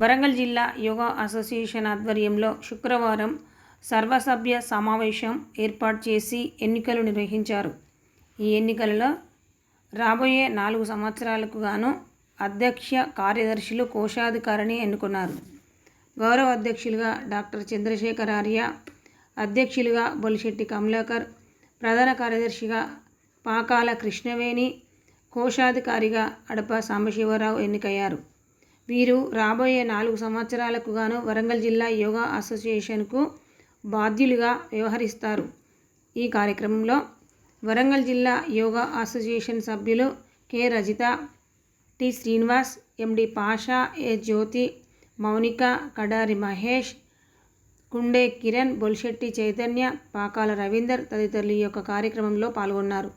వరంగల్ జిల్లా యోగా అసోసియేషన్ ఆధ్వర్యంలో శుక్రవారం సర్వసభ్య సమావేశం ఏర్పాటు చేసి ఎన్నికలు నిర్వహించారు. ఈ ఎన్నికలలో రాబోయే నాలుగు సంవత్సరాలకు గాను అధ్యక్ష కార్యదర్శులు కోశాధికారిని ఎన్నుకున్నారు. గౌరవ అధ్యక్షులుగా డాక్టర్ చంద్రశేఖర్ ఆర్య అధ్యక్షులుగా బొలిశెట్టి కమలాకర్ ప్రధాన కార్యదర్శిగా పాకాల కృష్ణవేణి కోశాధికారిగా అడప సాంబశివరావు ఎన్నికయ్యారు. వీరు రాబోయే నాలుగు సంవత్సరాలకు గాను వరంగల్ జిల్లా యోగా అసోసియేషన్కు బాధ్యులుగా వ్యవహరిస్తారు. ఈ కార్యక్రమంలో వరంగల్ జిల్లా యోగా అసోసియేషన్ సభ్యులు K. Rajitha T. Srinivas MD Pasha A Jyothi Mounika Kadari Mahesh Kunde Kiran Bolisetti Chaitanya Pakala Ravinder తదితరులు ఈ యొక్క కార్యక్రమంలో పాల్గొన్నారు.